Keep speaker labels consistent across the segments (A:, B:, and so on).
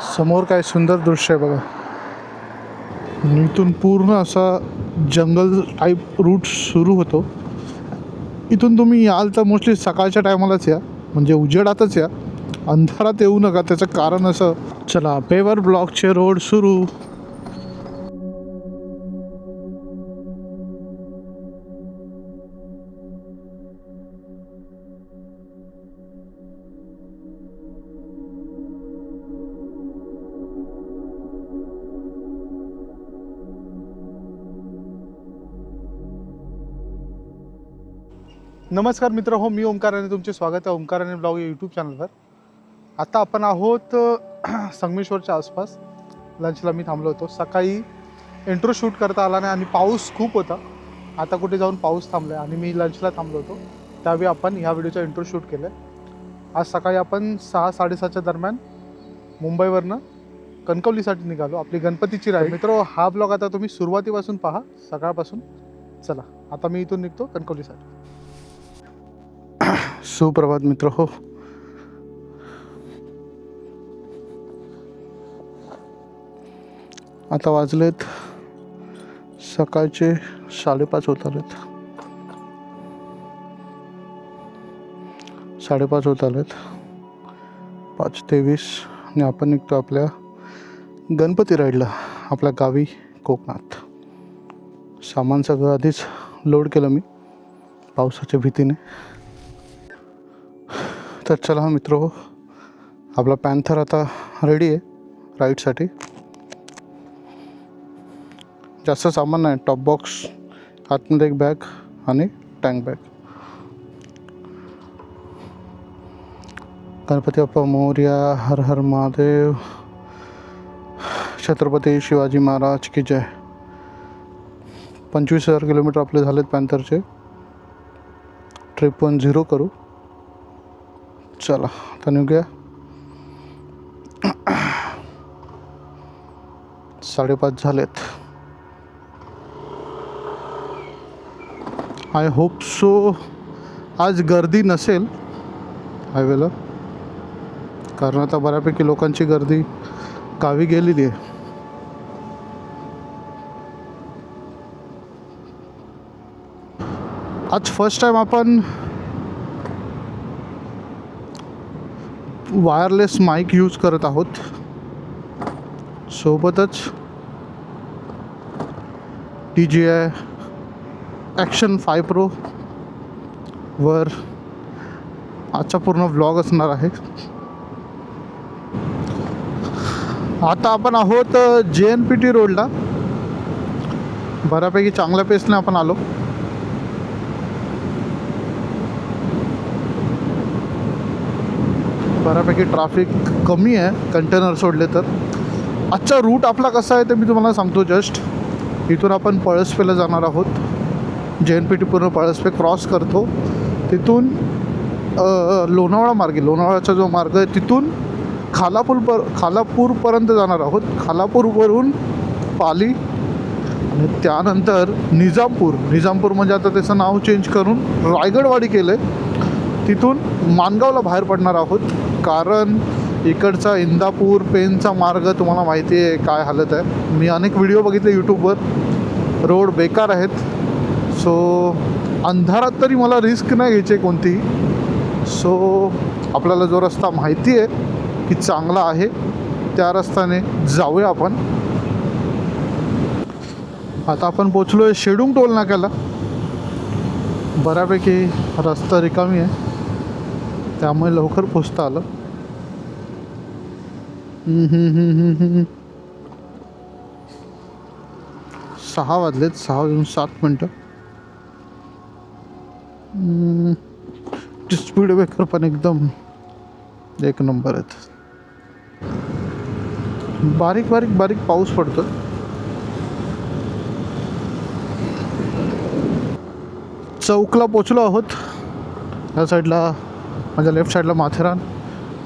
A: समोर काय सुंदर दृश्य आहे बघा. इथून पूर्ण असा जंगल टाईप रूट सुरू होतो. इथून तुम्ही याल तर मोस्टली सकाळच्या टायमालाच या. म्हणजे उजेडातच या. अंधारात येऊ नका. त्याचं कारण असं चला पेवर ब्लॉकचे रोड सुरू. नमस्कार मित्र हो मी ओंकाराने तुमचे स्वागत आहे ओंकाराने ब्लॉग या यूट्यूब चॅनलवर आता आपण आहोत संगमेश्वरच्या आसपास. लंचला मी थांबलो होतो. सकाळी इंट्रो शूट करता आला नाही आणि पाऊस खूप होता. आता कुठे जाऊन पाऊस थांबला आहे आणि मी लंचला थांबलो होतो. त्यावेळी आपण ह्या व्हिडिओचा इंट्रो शूट केलं आहे आज सकाळी आपण सहा साडेसहाच्या दरम्यान मुंबईवरनं कणकवलीसाठी निघालो. आपली गणपतीची राही मित्र हा ब्लॉग आता तुम्ही सुरुवातीपासून पहा. सकाळपासून चला. आता मी इथून निघतो कणकवलीसाठी. सुप्रभात मित्र. हो. आता वाजलेत सकाळचे साडेपाच होत आलेत. साडेपाच होत आलेत. पाच तेवीस आणि आपण निघतो आपल्या गणपती राईडला आपल्या गावी कोकणात. सामान सगळं आधीच लोड केलं मी पावसाच्या भीतीने. तर चला मित्र हो आपला पॅन्थर आता रेडी आहे राईडसाठी जास्त सामान नाही टॉप बॉक्स आतमध्ये एक बॅग आणि टँक बॅग गणपती बाप्पा मोर्या हर हर महादेव. छत्रपती शिवाजी महाराज की जय. पंचवीस हजार किलोमीटर आपले झालेत पॅन्थरचे. ट्रिप वन झिरो करू. चला आता निघूया साडेपाच झालेत. आय होप सो आज गर्दी नसेल हायवेला कारण आता बऱ्यापैकी लोकांची गर्दी गावी गेलेली आहे. आज फर्स्ट टाईम आपण वायरलेस माईक यूज करत आहोत. सोबतच T G I action five pro वर आजचा पूर्ण व्लॉग असणार आहे. आता आपण आहोत जे एन पी टी रोडला बऱ्यापैकी चांगल्या पेसने आपण आलो. बऱ्यापैकी ट्रॅफिक कमी आहे कंटेनर सोडले तर. आजचा रूट आपला कसा आहे ते मी तुम्हाला सांगतो जस्ट इथून आपण पळसपेला जाणार आहोत. जे एन पी टी पूर्ण पळसपे क्रॉस करतो. तिथून लोणावळा मार्गे लोणावळ्याचा जो मार्ग आहे तिथून खालापूर पर खालापूरपर्यंत जाणार आहोत. खालापूरवरून पाली आणि त्यानंतर निजामपूर. निजामपूर म्हणजे आता त्याचं नाव चेंज करून रायगडवाडी केलं आहे तिथून मानगावला बाहेर पडणार आहोत. कारण इकडचा इंदापूर पेनचा मार्ग तुम्हाला माहिती आहे काय हालत आहे. मी अनेक व्हिडिओ बघितले यूट्यूबवर रोड बेकार आहेत. सो अंधारात तरी मला रिस्क नाही घ्यायची कोणती. कोणतीही सो आपल्याला जो रस्ता माहिती आहे की चांगला आहे त्या रस्त्याने जाऊया आपण. आता आपण पोचलो आहे शेडूंग टोल नाक्याला. बऱ्यापैकी रस्ता रिकामी आहे. त्यामुळे लवकर पोचता आलं. सहा वाजलेत सहा वाजून सात मिनटं. स्पीड ब्रेकर पण एकदम एक नंबर आहेत. बारीक बारीक बारीक पाऊस पडतो चौकला पोचलो आहोत. या साईडला माझ्या लेफ्ट साईडला माथेरान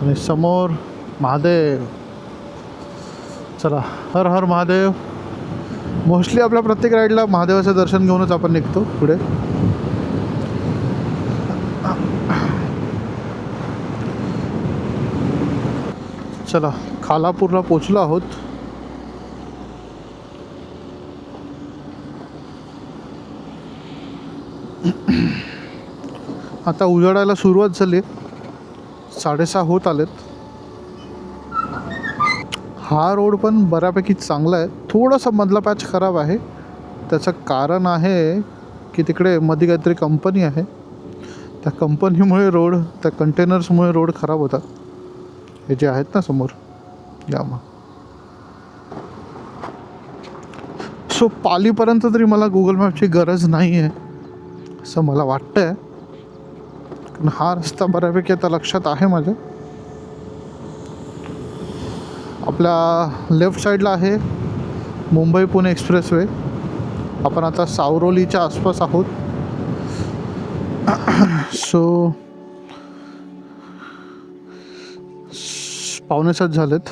A: आणि समोर महादेव. चला. हर हर महादेव. मोस्टली आपल्या प्रत्येक राईडला महादेवाचं दर्शन घेऊनच आपण निघतो पुढे. चला खालापूरला पोचलो आहोत. आता उजाडायला सुरुवात झाली. साडेसहा होत आलेत. हा रोड पण बऱ्यापैकी चांगला आहे. थोडासा मधला पॅच खराब आहे. त्याचं कारण आहे की तिकडे मध्ये काहीतरी कंपनी आहे. त्या कंपनीमुळे रोड त्या कंटेनर्समुळे रोड खराब होतात हे जे आहेत ना समोर या मग सो पालीपर्यंत तरी मला गुगल मॅपची गरज नाही आहे असं मला वाटतं आहे कारण हा रस्ता बऱ्यापैकी आता लक्षात आहे माझ्या. आपल्या लेफ्ट साईडला आहे मुंबई पुणे एक्सप्रेसवे. आपण आता सावरोलीच्या आसपास आहोत. सो पावणेसात झालेत.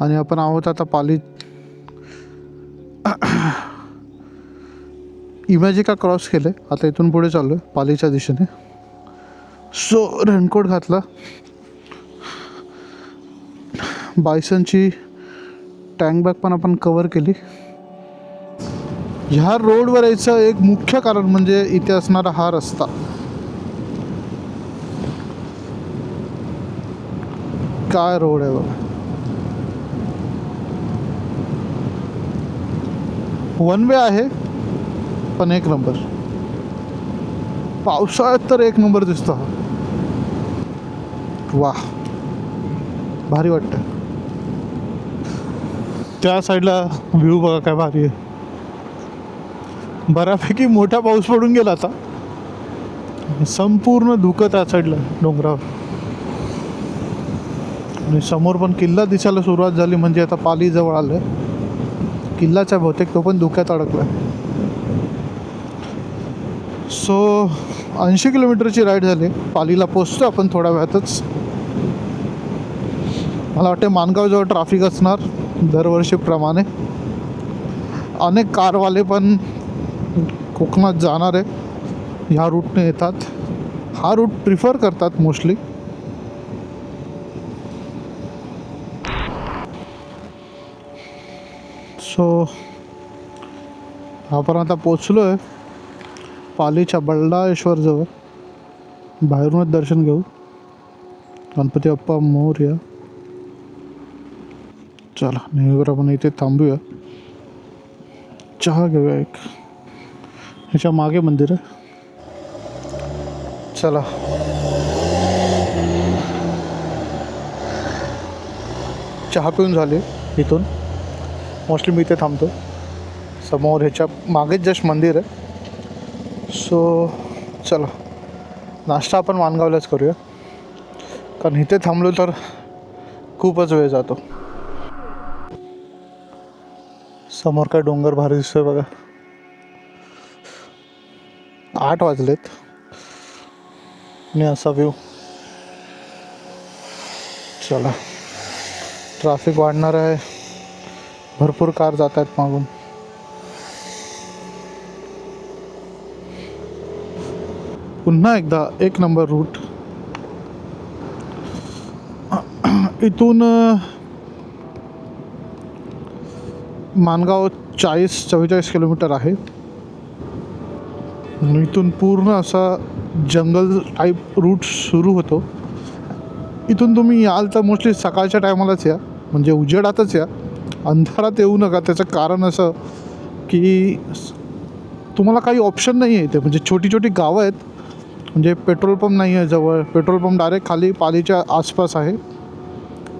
A: आणि आपण आहोत आता पाली इमॅजिका क्रॉस केले आता इथून पुढे चाललो आहे पालीच्या दिशेने. सो रेनकोट घातला. बायसनची टँक बॅग पण आपण कवर केली. ह्या रोडवर यायचं एक मुख्य कारण म्हणजे इथे असणारा हा रस्ता. काय रोड आहे बघा. वन वे आहे पण एक नंबर पावसाळ्यात तर एक नंबर दिसतो हा. वा भारी वाटतं. त्या साईडला व्ह्यू बघा काय भारी आहे. बऱ्यापैकी मोठा पाऊस पडून गेला आता. संपूर्ण धुकं त्या साईडला डोंगरावर. आणि समोर पण किल्ला दिसायला सुरुवात झाली म्हणजे आता पाली जवळ आलं किल्ल्याच्या बहुतेक तो पण धुक्यात अडकला सो ऐंशी किलोमीटरची राईड झाली. पालीला पोचतो आपण थोड्या वेळातच. मला वाटते मानगावजवळ ट्राफिक असणार. दरवर्षीप्रमाणे. अनेक कारवाले पण कोकणात जाणार आहे. ह्या रूटने येतात. हा रूट प्रिफर करतात मोस्टली सो आपण आता पोचलो आहे पालीच्या बल्लाळेश्वरजवळ बाहेरूनच दर्शन घेऊ. गणपती बाप्पा मोर्या. चला नेहमीवर आपण इथे थांबूया. चहा घेऊया एक. ह्याच्या मागे मंदिर आहे. चला. चहा पिऊन झाले इथून. मोस्टली मी इथे थांबतो. समोर ह्याच्या मागेच जस्ट मंदिर आहे. सो चला. नाश्ता आपण मानगावलाच करूया. कारण इथे थांबलो तर खूपच वेळ जातो. समोर काय डोंगर भारी दिसतोय बघा. आठ वाजलेत. आणि असा व्ह्यू चला. ट्रॅफिक वाढणार आहे. भरपूर कार जात आहेत मागून. पुन्हा एकदा एक नंबर रूट इथून मानगाव चाळीस चव्वेचाळीस किलोमीटर आहे. इथून पूर्ण असा जंगल टाईप रूट सुरू होतो. इथून तुम्ही याल तर मोस्टली सकाळच्या टायमालाच या. म्हणजे उजेडातच या. अंधारात येऊ नका. त्याचं कारण असं की तुम्हाला काही ऑप्शन नाही आहे इथे. म्हणजे छोटी छोटी गावं आहेत. म्हणजे पेट्रोल पंप नाही आहे जवळ. पेट्रोल पंप डायरेक्ट खाली पालीच्या आसपास आहे.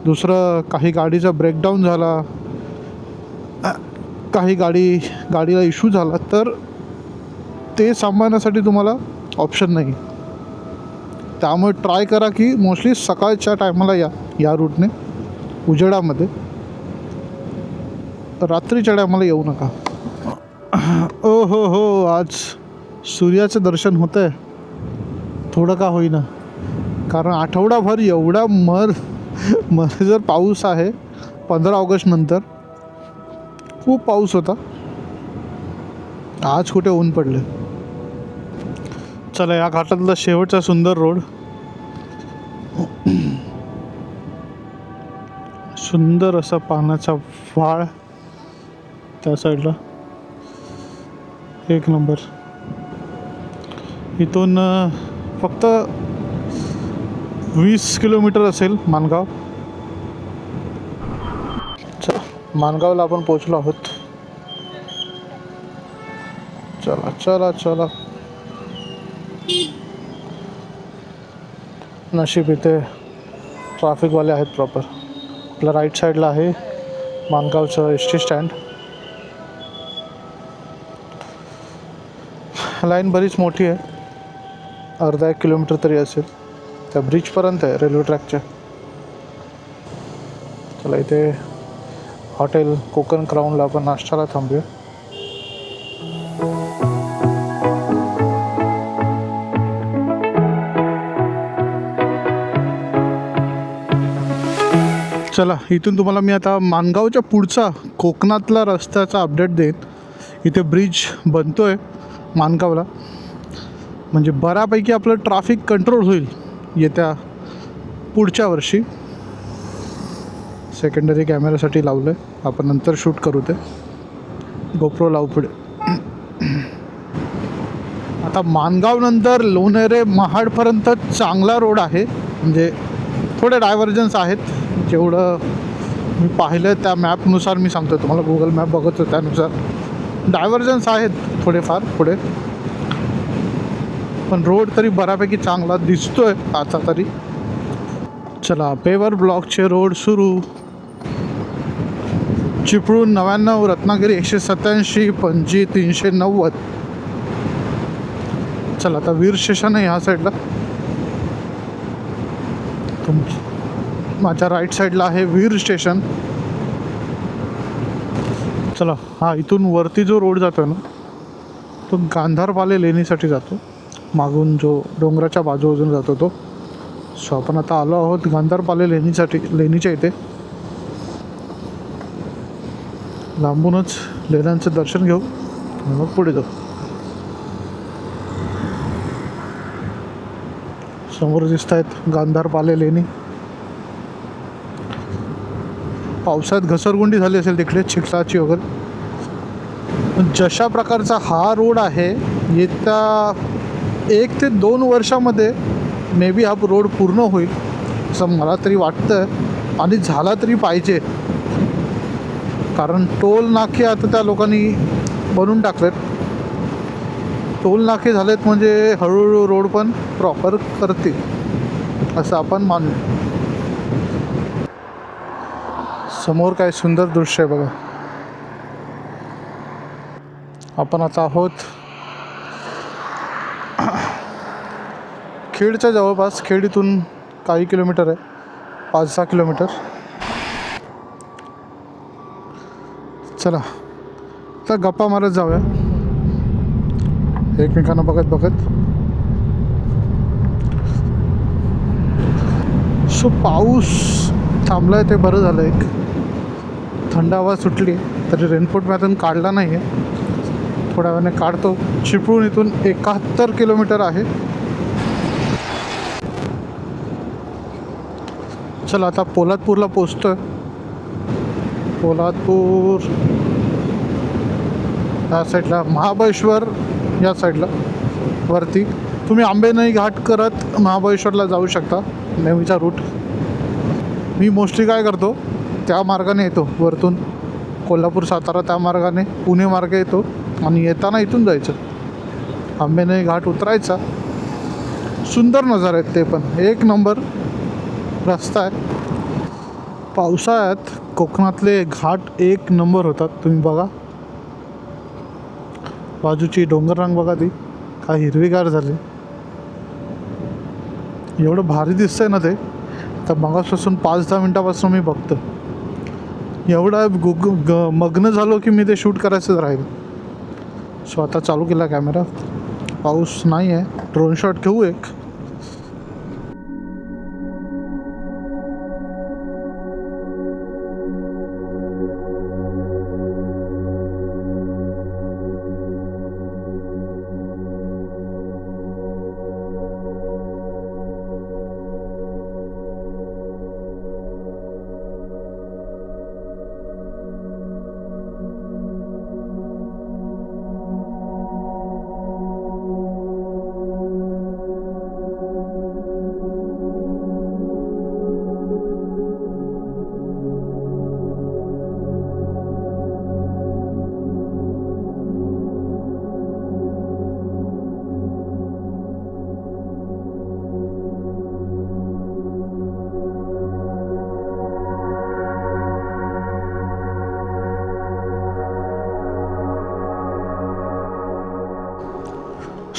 A: दुसरं काही गाडीचा ब्रेकडाऊन झाला. काही गाडी गाडीला इश्यू झाला तर ते सांभाळण्यासाठी तुम्हाला ऑप्शन नाही. त्यामुळे ट्राय करा की मोस्टली सकाळच्या टायमाला या या रूटने उजेडामध्ये. रात्रीच्या टायमाला येऊ नका. ओ हो हो आज सूर्याचं दर्शन होतं आहे थोडं का होईना. कारण आठवडाभर एवढा मर मर जर पाऊस आहे पंधरा ऑगस्ट नंतर खूप पाऊस होता. आज कुठे ऊन पडले? चला या घाटातला शेवटचा सुंदर रोड. सुंदर असा पाण्याचा वाळ त्या साईडला. एक नंबर. इथून फक्त वीस किलोमीटर असेल मानगाव चला मानगावला आपण पोचलो आहोत. चला चला चला. नशीब इथे ट्रॅफिकवाले आहेत प्रॉपर आपल्या राईट साईडला आहे मानगावचं एस टी स्टँड लाईन बरीच मोठी आहे. अर्धा एक किलोमीटर तरी असेल. त्या ब्रिजपर्यंत आहे रेल्वे ट्रॅकच्या चला इथे हॉटेल कोकण क्राऊनला आपण नाश्त्याला थांबूया. चला इथून तुम्हाला मी आता मानगावच्या पुढचा कोकणातला रस्त्याचा अपडेट देईन. इथे ब्रिज बनतो आहे मानगावला. म्हणजे बऱ्यापैकी आपलं ट्राफिक कंट्रोल होईल येत्या पुढच्या वर्षी. सेकंडरी कॅमेऱ्यासाठी लावलं आहे आपण नंतर शूट करू ते. गोप्रो लावू पुढे. आता मानगावनंतर लोणेरे महाडपर्यंत चांगला रोड आहे. म्हणजे थोडे डायव्हर्जन्स आहेत. जेवढं मी पाहिलं त्या मॅपनुसार मी सांगतो तुम्हाला. गुगल मॅप बघतो त्यानुसार. डायव्हर्जन्स आहेत थोडेफार पुढे. पण रोड तरी बऱ्यापैकी चांगला दिसतोय आता तरी. चला पेवर ब्लॉकचे रोड सुरू. चिपळूण नव्याण्णव रत्नागिरी एकशे सत्याऐंशी पणजी तीनशे नव्वद. चला आता वीर स्टेशन आहे ह्या साईडला. तुम माझ्या राईट साईडला आहे वीर स्टेशन चला हा इथून वरती जो रोड जातो ना तो गांधारपाले लेणीसाठी जातो. मागून जो डोंगराच्या बाजूबाजून जातो तो. सो आपण आता आलो आहोत गांधारपाले लेणीसाठी लेणीच्या इथे. लांबूनच लेण्यांचं दर्शन घेऊ आणि मग पुढे जाऊ. समोर दिसत आहेत गांधारपाले लेणी. पावसाळ्यात घसरगुंडी झाली असेल तिकडे चिखलाची वगैरे. जशा प्रकारचा हा रोड आहे येत्या एक ते दोन वर्षामध्ये मे बी हा रोड पूर्ण होईल असं मला तरी वाटतं आणि झाला तरी पाहिजे. कारण टोल नाके आता त्या लोकांनी बनवून टाकलेत. टोल नाके झालेत म्हणजे हळूहळू रोड पण प्रॉपर करतील असं आपण मानू. समोर काय सुंदर दृश्य आहे बघा. आपण आता आहोत खेडच्या जवळपास खेड इथून काही किलोमीटर आहे पाच सहा किलोमीटर. चला. तर गप्पा मारत जाऊया. एकमेकांना बघत बघत. सो पाऊस थांबलाय ते बरं झालं एक. थंड हवा सुटली तरी रेनकोट मी काढला नाही आहे थोड्या वेळाने काढतो. चिपळूण इथून एकाहत्तर किलोमीटर आहे. चला आता पोलादपूरला पोचतोय पोलादपूर या साईडला महाबळेश्वर या साईडला वरती. तुम्ही आंबेनई घाट करत महाबळेश्वरला जाऊ शकता. नेहमीचा रूट मी मोस्टली काय करतो त्या मार्गाने येतो वरतून. कोल्हापूर सातारा त्या मार्गाने पुणे मार्ग येतो आणि येताना इथून जायचं. आंबेनई घाट उतरायचा. सुंदर नजारे आहेत ते पण. एक नंबर रस्ता आहे. पावसाळ्यात कोकणातले घाट एक नंबर होतात तुम्ही बघा. बाजूची डोंगररांग बघा ती काय हिरवीगार झाली. एवढं भारी दिसतंय ना ते. तर मगापासून पाच दहा मिनटापासून मी बघतो. एवढा गुग ग मग्न झालो की मी ते शूट करायचंच राहील. सो आता चालू केला कॅमेरा. पाऊस नाही आहे ड्रोन शॉट घेऊ एक.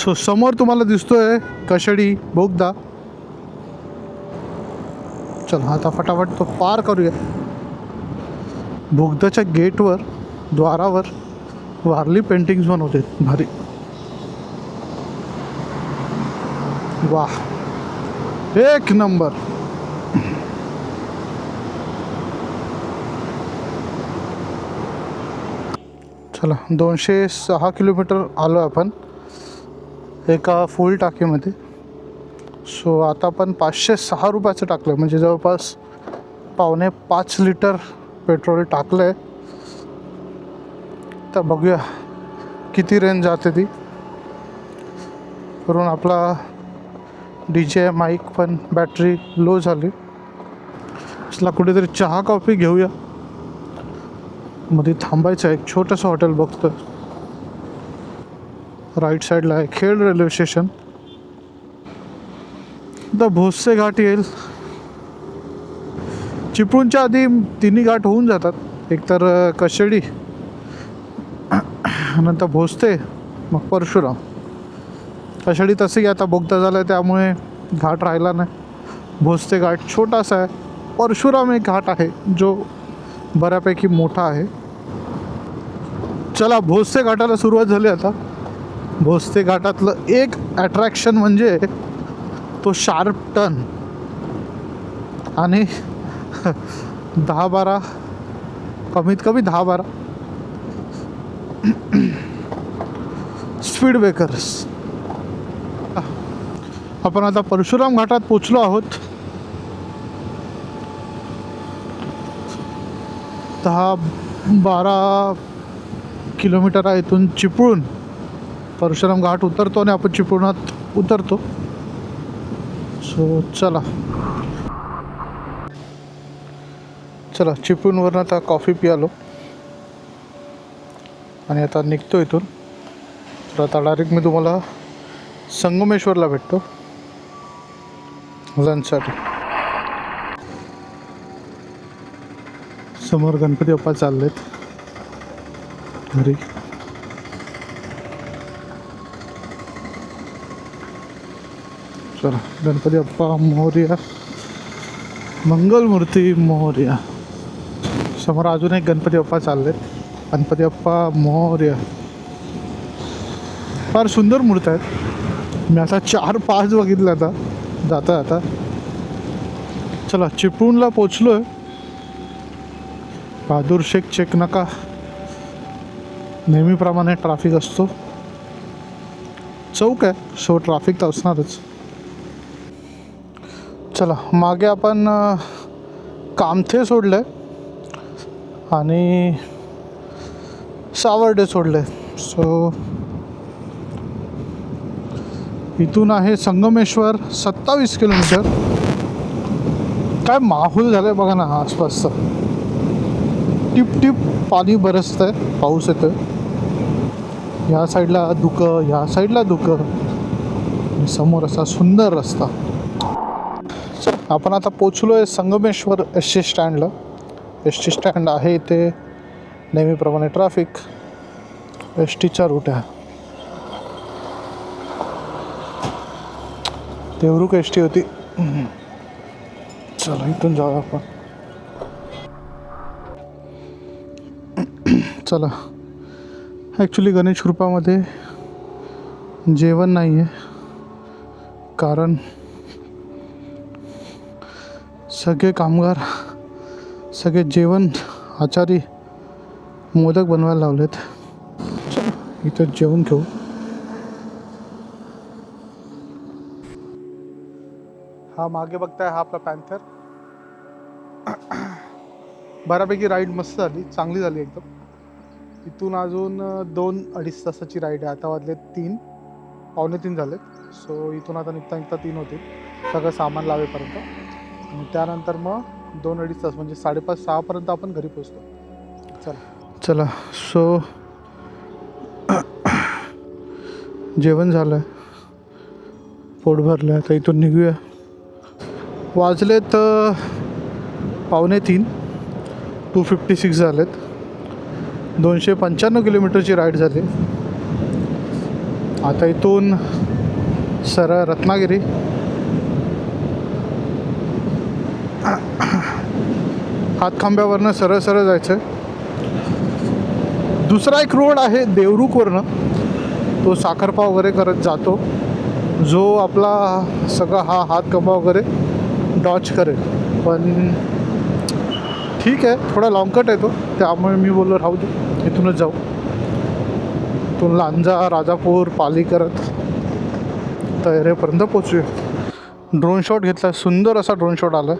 A: सो समोर तुम्हाला दिसतोय कशडी बोगदा. चल आता फटाफट तो पार करूया. बोगदाच्या गेटवर द्वारावर वारली पेंटिंग्स बनवते. भारी. वाह. एक नंबर. चला दोनशे सहा किलोमीटर आलो आपण. एका फुल टाकीमध्ये. सो आता आपण पाचशे सहा रुपयाचं टाकलं म्हणजे जवळपास पावणे पाच लिटर पेट्रोल टाकलं आहे तर बघूया किती रेंज जाते ती. करून आपला डी जे माईक पण बॅटरी लो झाली. असला कुठेतरी चहा कॉफी घेऊया. मध्ये थांबायचं एक छोटंसं हॉटेल बघतोय. राईट साईडला आहे. Khed railway station. The Bhosse Ghat येईल. चिपळूणच्या आधी तिन्ही घाट होऊन जातात. एकतर कशेडी नंतर भोसते मग परशुराम. कशेडी तसंही आता बोगदा झालं आहे त्यामुळे घाट राहिला नाही. भोसते घाट छोटासा आहे. परशुराम एक घाट आहे जो बऱ्यापैकी मोठा आहे. चला भोसते घाटाला सुरुवात झाली आता. भोसते घाटातलं एक अट्रॅक्शन म्हणजे तो शार्प टर्न आणि दहा बारा कमीत कमी दहा बारा. स्पीड ब्रेकर्स आपण आता परशुराम घाटात पोचलो आहोत. दहा बारा किलोमीटर आहे इथून चिपळून परशुराम घाट उतरतो आणि आपण चिपळुणात उतरतो. सो चला. चला चिपळूणवरून आता कॉफी पियालो. आणि आता निघतो इथून. तर आता डायरेक्ट मी तुम्हाला संगमेश्वरला भेटतो. लंचसाठी समोर गणपती बाप्पा चाललेत. घरी. चला गणपती बाप्पा मोर्या. मंगलमूर्ती मोर्या. समोर अजून एक गणपती बाप्पा चालले गणपती बाप्पा मोर्या. फार सुंदर मूर्ती आहेत. मी आता चार पाच बघितलं आता. जाता आता. चला चिपळूणला पोचलो आहे बहादूर शेख चेक नका. नेहमीप्रमाणे ट्रॅफिक असतो. चौक आहे सो ट्रॅफिक तर असणारच. चला मागे आपण कामथे सोडलं आहे आणि सावर्डे सोडले सो इथून आहे संगमेश्वर सत्तावीस किलोमीटर. काय माहोल झालं आहे बघा ना आसपासचा टिप टिप पाणी बरसतं आहे पाऊस येतो ह्या साईडला धुकं ह्या साईडला धुकं समोर असा सुंदर रस्ता. आपण आता पोचलो आहे संगमेश्वर एस टी स्टँडला एस टी स्टँड आहे इथे. नेहमीप्रमाणे ट्रॅफिक एस टीचा रूट आहे. देवरुख एस टी होती. चला इथून जाऊया आपण. चला. ॲक्च्युली गणेश कृपामध्ये जेवण नाही आहे कारण सगळे कामगार सगळे जेवण आचारी मोदक बनवायला लावलेत. इथं जेवण घेऊ. हा मागे बघताय हा आपला पॅन्थर. बऱ्यापैकी राईड मस्त झाली चांगली झाली एकदम. इथून अजून दोन अडीच तासाची राईड आहे. आता वाजले तीन पावणे तीन झालेत. सो इथून आता निघता निघता तीन होतील. सगळं सामान लावेपर्यंत. त्यानंतर मग दोन अडीच तास म्हणजे साडेपाच सहापर्यंत आपण घरी पोचतो चला. चला. सो जेवण झालं. आहे पोट भरलं. आहे आता इथून निघूया. वाजले तर पावणे तीन. टू फिफ्टी सिक्स झालेत. दोनशे पंच्याण्णव किलोमीटरची राईड झाली. आता इथून सरळ रत्नागिरी हातखांब्यावरनं सरळ सरळ जायचं आहे दुसरा एक रोड आहे देवरुखवरनं. तो साखरपा वगैरे करत जातो. जो आपला सगळा हा हातखंबा वगैरे डॉच करेल. पण ठीक आहे थोडा लॉंगकट आहे तो त्यामुळे मी बोललो राहू दे इथूनच जाऊ. इथून लांजा राजापूर पाली करत तयारेपर्यंत पोचूया ड्रोन शॉट घेतला सुंदर असा ड्रोन शॉट आला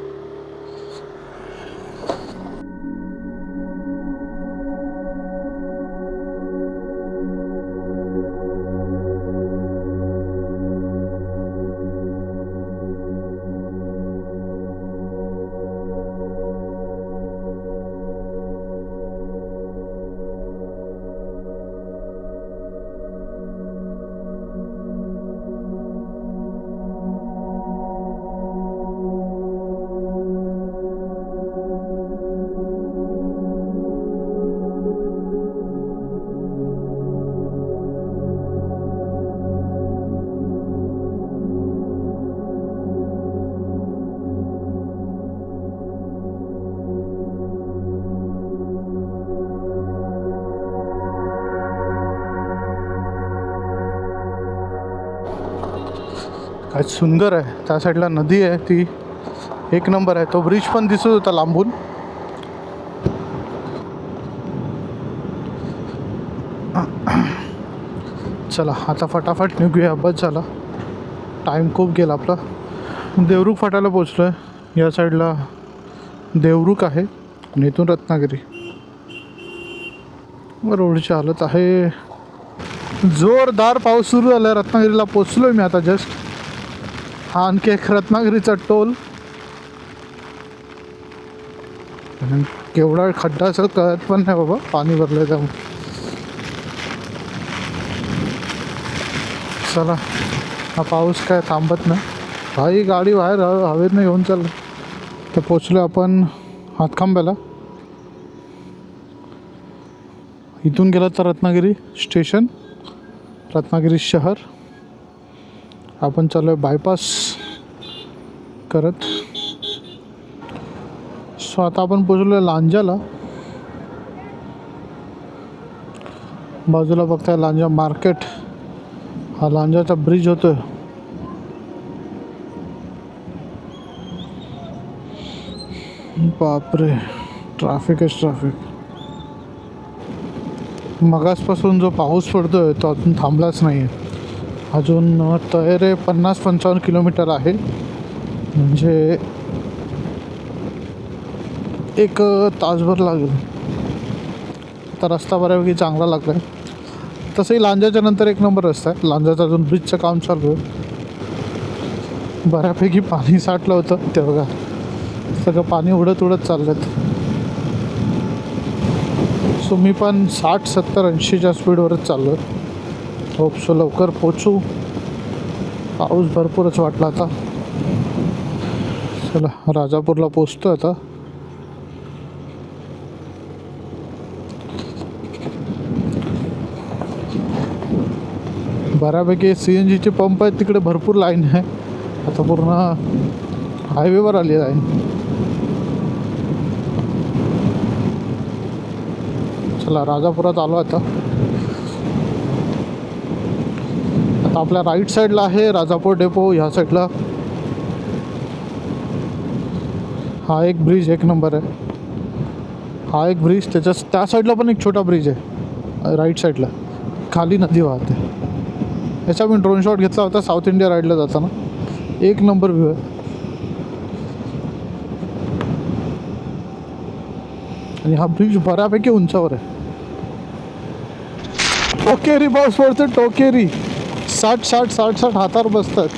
A: सुंदर आहे. त्या साईडला नदी आहे ती एक नंबर आहे. तो ब्रिज पण दिसत होता लांबून. चला आता फटाफट निघूया. बस झाला. टाईम खूप गेला आपला. देवरुख फाटायला पोचलो आहे या साईडला देवरुख आहे. आणि इथून रत्नागिरी. रोडची हालत आहे. जोरदार पाऊस सुरू झाला रत्नागिरीला पोचलो आहे मी आता जस्ट हा आणखी एक रत्नागिरीचा टोल. केवढा खड्डा असेल कळत पण नाही बाबा पाणी भरलं जाऊन. चला हा पाऊस काय थांबत नाही. भाई गाडी बाहेर हवेत नाही घेऊन चाललं तर पोचलो आपण हातखांब्याला. इथून गेलं तर रत्नागिरी स्टेशन रत्नागिरी शहर. आपण चालू आहे बायपास करत. सो आता आपण पोचलो आहे लांजाला. बाजूला बघताय लांजा मार्केट हा लांजाचा ब्रिज होतोय. बापरे ट्रॅफिकच ट्रॅफिक मगासपासून जो पाऊस पडतोय तो अजून थांबलाच नाही आहे अजून तयारे पन्नास पंचावन्न किलोमीटर आहे. म्हणजे एक तासभर लागेल. आता रस्ता बऱ्यापैकी चांगला लागला आहे तसंही लांजाच्या नंतर एक नंबर रस्ता आहे. लांजाचं अजून ब्रिजचं काम चालू आहे. बऱ्यापैकी पाणी साठलं होतं ते बघा. सगळं पाणी उडत उडत चाललं सो मी पण साठ सत्तर ऐंशीच्या स्पीडवरच चाललो आहे होपसो लवकर पोचू. पाऊस भरपूरच वाटला आता. चला राजापूरला पोचतो आता. बऱ्यापैकी सी एन जीचे पंप आहेत तिकडे भरपूर लाईन आहे. आता पूर्ण हायवेवर आली लाईन चला राजापुरात आलो आता आता आपल्या राईट साईडला आहे राजापूर डेपो ह्या साईडला हा एक ब्रिज एक नंबर आहे. हा एक ब्रिज त्याच्या त्या साईडला पण एक छोटा ब्रिज आहे. राईट साईडला खाली नदी वाहते. याचा मी ड्रोन शॉट घेतला होता साऊथ इंडिया राईडला जाताना. एक नंबर व्ह्यू आहे. आणि हा ब्रिज बऱ्यापैकी उंचावर आहे. टोकेरी बस वरते टोकेरी. साठ साठ साठ साठ हातावर बसतात.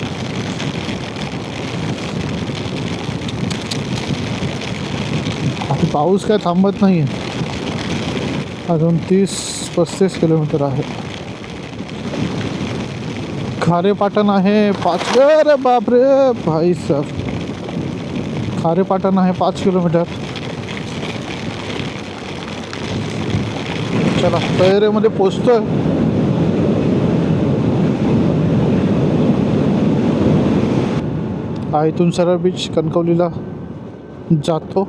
A: पाऊस काय थांबत नाही आहे अजून तीस पस्तीस किलोमीटर आहे. खारेपाटण आहे पाच अरे बापरे भाई साहब खारेपाटण आहे पाच किलोमीटर. चला तयारीमध्ये पोचतोय. हा इथून सरळ बीच कणकवलीला जातो.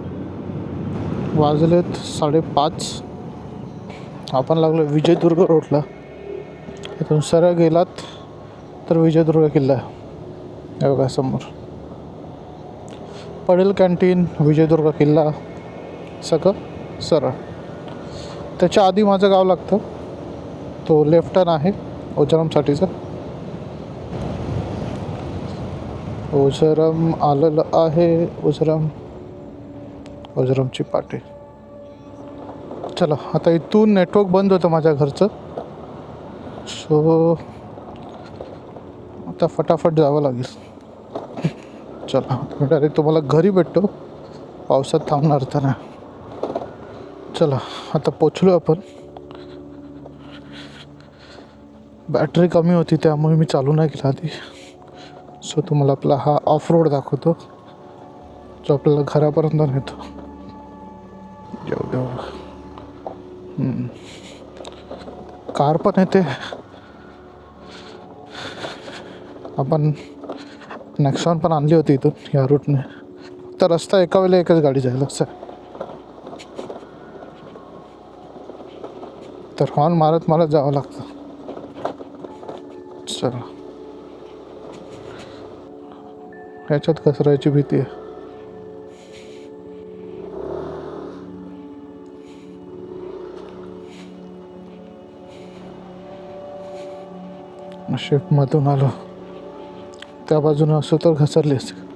A: वाजलेत साडेपाच. आपण लागलो विजयदुर्ग रोडला. इथून सरळ गेलात तर विजयदुर्ग किल्ला आहे. बघा समोर. पडेल कॅन्टीन विजयदुर्ग किल्ला सगळं सरळ त्याच्या आधी माझं गाव लागतं. तो लेफ्ट टर्न आहे ओझरमसाठीचा. ओझरम आलेलं आहे ओझरम ओझरमची पाटे. चला आता इथून नेटवर्क बंद होतं माझ्या घरचं. सो आता फटाफट जावं लागेल. चला डायरेक्ट तुम्हाला घरी भेटतो. पावसात थांबणार तर नाही. चला आता पोचलो आपण. बॅटरी कमी होती त्यामुळे मी चालू नाही केला आधी. सो तुम्हाला आपला हा ऑफ रोड दाखवतो. जो आपल्याला घरापर्यंत नेतो. जेव देऊ कार पण येते. आपण नेक्सॉन पण आणली होती इथून या रूटने तर रस्ता एका वेळेला एकच गाडी जायला असं. तर हॉर्न मारत मारत जावं लागतं. चला. ह्याच्यात घसरायची भीती आहे. शेपमधून आलो. त्या बाजूने असं तर घसरली असते